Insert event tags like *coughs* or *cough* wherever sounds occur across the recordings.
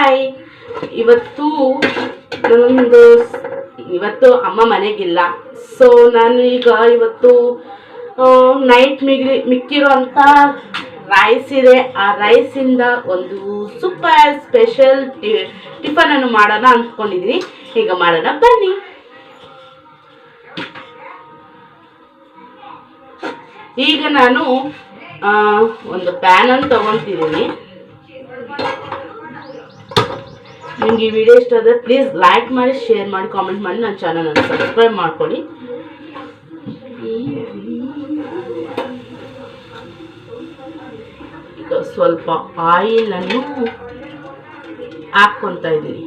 Hi ಇವತ್ತು ನಾನೊಂದು ಇವತ್ತು ಅಮ್ಮ ಮನೆಗಿಲ್ಲ. ಸೊ ನಾನು ಈಗ ಇವತ್ತು ನೈಟ್ ಮಿಗ್ಲಿ ಮಿಕ್ಕಿರುವಂಥ ರೈಸ್ ಇದೆ. ಆ ರೈಸಿಂದ ಒಂದು ಸೂಪರ್ ಸ್ಪೆಷಲ್ ಟಿಫನನ್ನು ಮಾಡೋಣ ಅಂದ್ಕೊಂಡಿದ್ದೀನಿ ಈಗ ಮಾಡೋಣ ಬನ್ನಿ. ಈಗ ನಾನು ಒಂದು ಪ್ಯಾನನ್ನು ತಗೊತಿದ್ದೀನಿ ನಿಮ್ಗೆ ಈ ವಿಡಿಯೋ ಇಷ್ಟ ಆದರೆ ಪ್ಲೀಸ್ ಲೈಕ್ ಮಾಡಿ ಶೇರ್ ಮಾಡಿ ಕಾಮೆಂಟ್ ಮಾಡಿ ನನ್ನ ಚಾನಲನ್ನು ಸಬ್ಸ್ಕ್ರೈಬ್ ಮಾಡ್ಕೊಳ್ಳಿ. ಸ್ವಲ್ಪ ಆಯಿಲನ್ನು ಹಾಕ್ಕೊತಾ ಇದ್ದೀನಿ.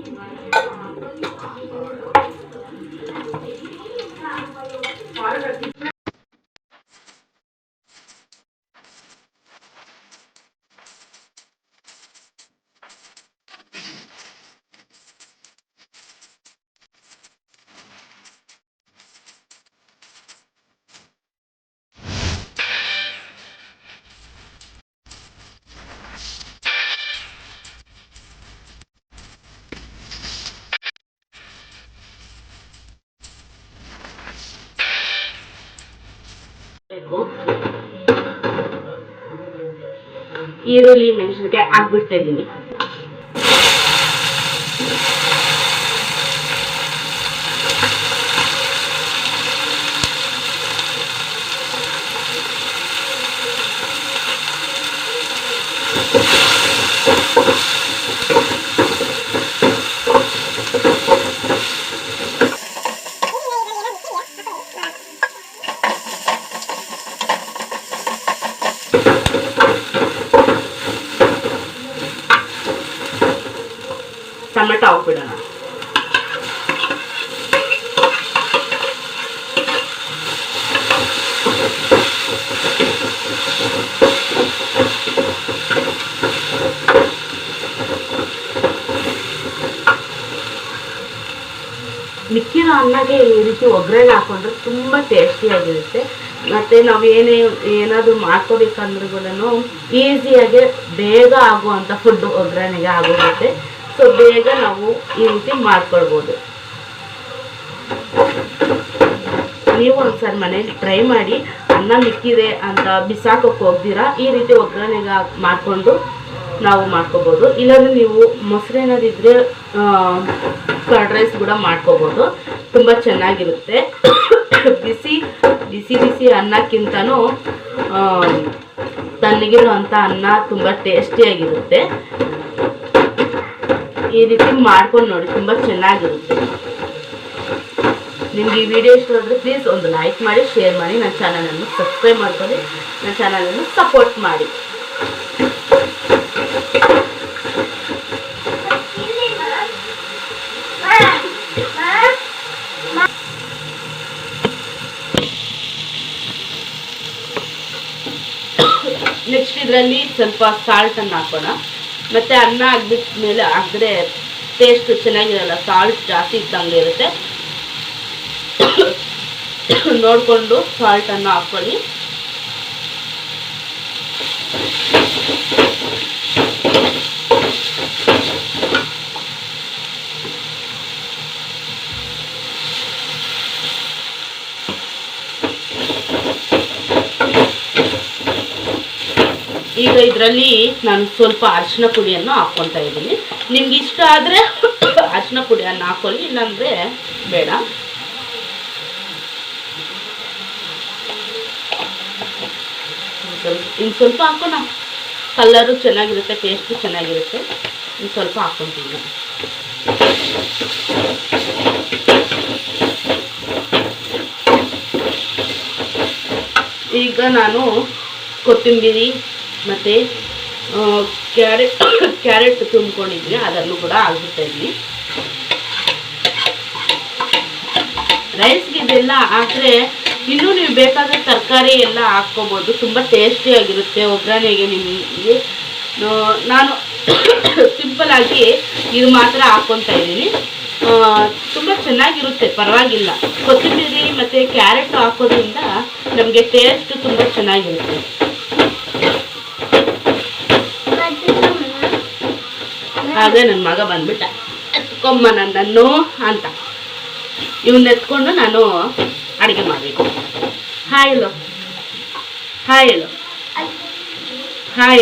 ಈರುಳ್ಳಿ ಮೆಣಸಿನ್ಕಾಯಿ ಹಾಕ್ಬಿಡ್ತಾ ಇದ್ದೀನಿ. ಟೊಮೆಟೊ ಹಾಕ್ಬಿಡೋಣ ಮಿಕ್ಕಿರೋ ಅನ್ನಗೆ ಈ ರೀತಿ ಒಗ್ಗರಣೆ ಹಾಕೊಂಡ್ರೆ ತುಂಬ ಟೇಸ್ಟಿಯಾಗಿರುತ್ತೆ ಮತ್ತು ನಾವು ಏನೇ ಏನಾದರೂ ಮಾಡ್ಕೋಬೇಕಂದ್ರೂ ಕೂಡ ಈಸಿಯಾಗಿ ಬೇಗ ಆಗುವಂಥ ಫುಡ್ ಒಗ್ಗರಣೆಗೆ ಆಗೋಗುತ್ತೆ. ಸೊ ಬೇಗ ನಾವು ಈ ರೀತಿ ಮಾಡ್ಕೊಳ್ಬೋದು. ನೀವು ಒಂದ್ಸರಿ ಮನೇಲಿ ಟ್ರೈ ಮಾಡಿ, ಅನ್ನ ಮಿಕ್ಕಿದೆ ಅಂತ ಬಿಸಾಕೋಕೆ ಹೋಗ್ದಿರಾ ಈ ರೀತಿ ಒಗ್ಗರಣೆಗೆ ಮಾಡಿಕೊಂಡು ನಾವು ಮಾಡ್ಕೋಬೋದು. ಇಲ್ಲಾಂದ್ರೆ ನೀವು ಮೊಸರು ಏನಾದಿದ್ರೆ ಕರ್ಡ್ ರೈಸ್ ಕೂಡ ಮಾಡ್ಕೋಬೋದು. ತುಂಬ ಚೆನ್ನಾಗಿರುತ್ತೆ. ಬಿಸಿ ಬಿಸಿ ಬಿಸಿ ಅನ್ನಕ್ಕಿಂತನೂ ತಣ್ಣಗಿರುವಂಥ ಅನ್ನ ತುಂಬ ಟೇಸ್ಟಿಯಾಗಿರುತ್ತೆ ಈ ರೀತಿ ಮಾಡ್ಕೊಂಡು ನೋಡಿ, ತುಂಬ ಚೆನ್ನಾಗಿರುತ್ತೆ. ನಿಮ್ಗೆ ಈ ವಿಡಿಯೋ ಇಷ್ಟ ಆದರೆ ಪ್ಲೀಸ್ ಒಂದು ಲೈಕ್ ಮಾಡಿ ಶೇರ್ ಮಾಡಿ, ನನ್ನ ಚಾನಲನ್ನು ಸಬ್ಸ್ಕ್ರೈಬ್ ಮಾಡ್ಕೊಳ್ಳಿ, ನನ್ನ ಚಾನಲನ್ನು ಸಪೋರ್ಟ್ ಮಾಡಿ. ನೆಕ್ಸ್ಟ್ ಇದರಲ್ಲಿ ಸ್ವಲ್ಪ ಸಾಲ್ಟನ್ನು ಹಾಕೋಣ. ಮತ್ತು ಅನ್ನ ಮೇಲೆ ಹಾಕಿದ್ರೆ ಟೇಸ್ಟ್ ಚೆನ್ನಾಗಿರಲ್ಲ ಸಾಲ್ಟ್ ಜಾಸ್ತಿ ಇದ್ದಂಗೆ ಇರುತ್ತೆ. ನೋಡಿಕೊಂಡು ಸಾಲ್ಟನ್ನು ಹಾಕ್ಕೊಳ್ಳಿ. ಈಗ ಇದರಲ್ಲಿ ನಾನು ಸ್ವಲ್ಪ ಅರಿಶಿನ ಪುಡಿಯನ್ನು ಹಾಕ್ಕೊತಾ ಇದ್ದೀನಿ. ನಿಮ್ಗೆ ಇಷ್ಟ ಆದರೆ *coughs* ಅರಿಶಿನ ಪುಡಿಯನ್ನು ಹಾಕೊಳ್ಳಿ ಇಲ್ಲಾಂದರೆ ಬೇಡ. ಇನ್ನು ಸ್ವಲ್ಪ ಹಾಕೋಣ. ಕಲ್ಲರು ಚೆನ್ನಾಗಿರುತ್ತೆ ಟೇಸ್ಟು ಚೆನ್ನಾಗಿರುತ್ತೆ. ಇನ್ನು ಸ್ವಲ್ಪ ಹಾಕ್ಕೊತೀನಿ ಈಗ ನಾನು ಕೊತ್ತಂಬರಿ ಮತ್ತು ಕ್ಯಾರೆಟ್ *coughs* ಕ್ಯಾರೆಟ್ ತುಂಬ್ಕೊಂಡಿದ್ದೀನಿ ಅದನ್ನು ಕೂಡ ಹಾಕ್ಬಿಡ್ತಾ ಇದ್ದೀನಿ. ರೈಸ್ಗೆ ಇದೆಲ್ಲ ಹಾಕ್ರೆ ಇನ್ನೂ ನೀವು ಬೇಕಾದ ತರಕಾರಿ ಎಲ್ಲ ಹಾಕ್ಕೋಬೋದು. ತುಂಬ ಟೇಸ್ಟಿಯಾಗಿರುತ್ತೆ ಒಗ್ಗರಣೆಗೆ ನಿಮಗೆ. ನಾನು *coughs* ಸಿಂಪಲಾಗಿ ಇದು ಮಾತ್ರ ಹಾಕ್ಕೊತಾ ಇದ್ದೀನಿ. ತುಂಬ ಚೆನ್ನಾಗಿರುತ್ತೆ. ಪರವಾಗಿಲ್ಲ. ಕೊತ್ತಂಬರಿ ಮತ್ತು ಕ್ಯಾರೆಟ್ ಹಾಕೋದ್ರಿಂದ ನಮಗೆ ಟೇಸ್ಟ್ ತುಂಬ ಚೆನ್ನಾಗಿರುತ್ತೆ. ಆಗ ನನ್ನ ಮಗ ಬಂದ್ಬಿಟ್ಟ. ಎತ್ಕೊಂಬ ನನ್ನನ್ನು ಅಂತ. ಇವನ್ನ ಎತ್ಕೊಂಡು ನಾನು ಅಡುಗೆ ಮಾಡಬೇಕು. ಹಾಯ್ ಹೇಳು ಹಾಯ್ ಹೇಳು ಹಾಯ್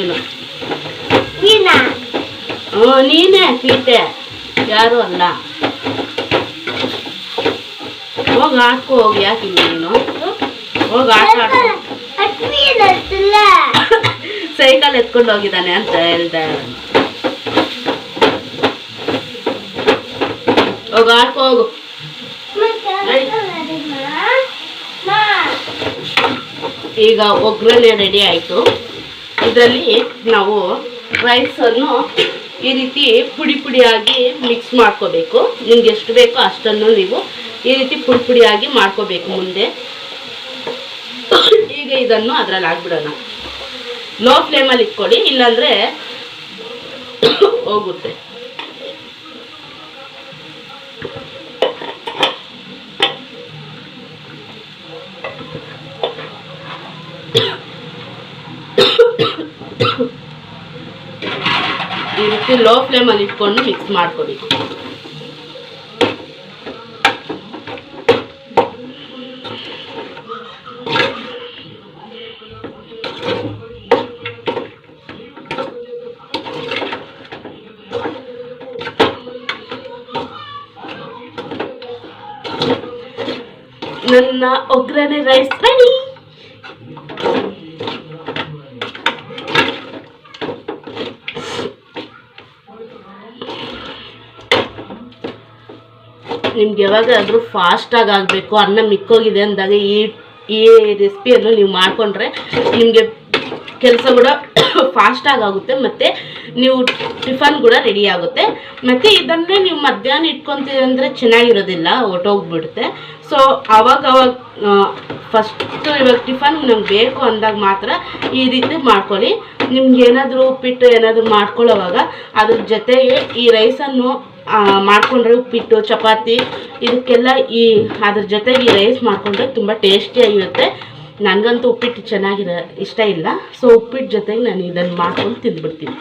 ಏನು ನೀನಾ ಹ್ಞೂ ನೀನೇ ಸೀತೆ ಯಾರು ಅಲ್ಲ. ಹೋಗಿ ಆಡ್ಕೊ ಹೋಗಿ ಯಾಕೆ ನೀನು? ಹೋಗಿ ಆಟ ಸೈಕಲ್ ಎತ್ಕೊಂಡು ಹೋಗಿದ್ದಾನೆ ಅಂತ ಹೇಳ್ದೆ. ಹೋಗಿ ಆಡ್ಕೊ ಹೋಗು. ಈಗ ಒಗ್ಗರಣೆ ರೆಡಿ ಆಯಿತು. ಇದರಲ್ಲಿ ನಾವು ರೈಸನ್ನು ಈ ರೀತಿ ಪುಡಿ ಪುಡಿಯಾಗಿ ಮಿಕ್ಸ್ ಮಾಡ್ಕೋಬೇಕು. ನಿಮ್ಗೆ ಎಷ್ಟು ಬೇಕೋ ಅಷ್ಟನ್ನು ನೀವು ಈ ರೀತಿ ಪುಡಿ ಪುಡಿಯಾಗಿ ಮಾಡ್ಕೋಬೇಕು ಮುಂದೆ. ಈಗ ಇದನ್ನು ಅದರಲ್ಲಿ ಹಾಕ್ಬಿಡೋಣ. ಲೋ ಫ್ಲೇಮಲ್ಲಿ ಇಟ್ಕೊಳ್ಳಿ, ಇಲ್ಲಾಂದರೆ *coughs* ಹೋಗುತ್ತೆ. ಈ ರೀತಿ ಲೋ ಫ್ಲೇಮಲ್ಲಿ ಇಟ್ಕೊಂಡು ಮಿಕ್ಸ್ ಮಾಡ್ಕೋಬೇಕು ನನ್ನ ಒಗ್ಗರಣೆ ರೈಸ್ ರೆಡಿ ನಿಮ್ಗೆ ಯಾವಾಗಾದರೂ ಫಾಸ್ಟಾಗಿ ಆಗಬೇಕು, ಅನ್ನ ಮಿಕ್ಕೋಗಿದೆ ಅಂದಾಗ ಈ ಈ ರೆಸಿಪಿಯನ್ನು ನೀವು ಮಾಡಿಕೊಂಡ್ರೆ ನಿಮಗೆ ಕೆಲಸ ಕೂಡ *coughs* ಫಾಸ್ಟಾಗಿ ಆಗುತ್ತೆ ಮತ್ತು ನೀವು ಟಿಫನ್ ಕೂಡ ರೆಡಿ ಆಗುತ್ತೆ. ಮತ್ತು ಇದನ್ನೇ ನೀವು ಮಧ್ಯಾಹ್ನ ಇಟ್ಕೊತೀವಿ ಅಂದರೆ ಚೆನ್ನಾಗಿರೋದಿಲ್ಲ, ಒಟ್ಟೋಗ್ಬಿಡುತ್ತೆ. ಸೊ ಅವಾಗ ಅವಾಗ ಫಸ್ಟು ಇವಾಗ ಟಿಫನ್ ನಮ್ಗೆ ಬೇಕು ಅಂದಾಗ ಮಾತ್ರ ಈ ರೀತಿ ಮಾಡ್ಕೊಳ್ಳಿ. ನಿಮ್ಗೆ ಏನಾದರೂ ಉಪ್ಪಿಟ್ಟು ಏನಾದರೂ ಮಾಡ್ಕೊಳ್ಳೋವಾಗ ಅದ್ರ ಜೊತೆಗೆ ಈ ರೈಸನ್ನು ಮಾಡ್ಕೊಂಡ್ರೆ ಉಪ್ಪಿಟ್ಟು, ಚಪಾತಿ, ಇದಕ್ಕೆಲ್ಲ ಈ ಅದ್ರ ಜೊತೆಗೆ ರೈಸ್ ಮಾಡಿಕೊಂಡ್ರೆ ತುಂಬ ಟೇಸ್ಟಿಯಾಗಿರುತ್ತೆ ನನಗಂತೂ ಉಪ್ಪಿಟ್ಟು ಚೆನ್ನಾಗಿರ ಇಷ್ಟ ಇಲ್ಲ. ಸೊ ಉಪ್ಪಿಟ್ಟು ಜೊತೆಗೆ ನಾನು ಇದನ್ನು ಮಾಡ್ಕೊಂಡು ತಿಂದ್ಬಿಡ್ತೀನಿ.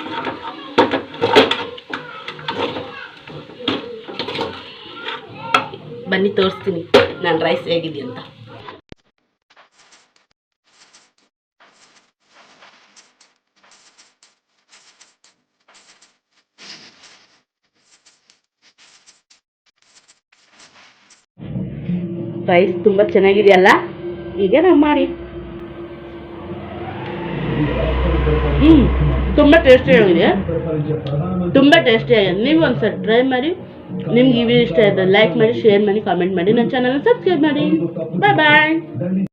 ಬನ್ನಿ, ತೋರಿಸ್ತೀನಿ. ನಾನು ರೈಸ್ ಹೇಗಿದೆ ಅಂತ ರೈಸ್ ತುಂಬ ಚೆನ್ನಾಗಿದೆಯಲ್ಲ? ಈಗ ನಾವು ಮಾಡಿ. ಹ್ಞೂ ತುಂಬ ಟೇಸ್ಟಿಯಾಗಿದೆ ತುಂಬ ಟೇಸ್ಟಿಯಾಗಿದೆ ನೀವು ಒಂದ್ಸರಿ ಟ್ರೈ ಮಾಡಿ. ನಿಮ್ಗೆ ವಿಡಿಯೋ ಇಷ್ಟ ಆಯ್ತು ಲೈಕ್ ಮಾಡಿ ಶೇರ್ ಮಾಡಿ ಕಾಮೆಂಟ್ ಮಾಡಿ. ನನ್ನ ಚಾನಲ್ ಸಬ್ಸ್ಕ್ರೈಬ್ ಮಾಡಿ. ಬಾಯ್ ಬಾಯ್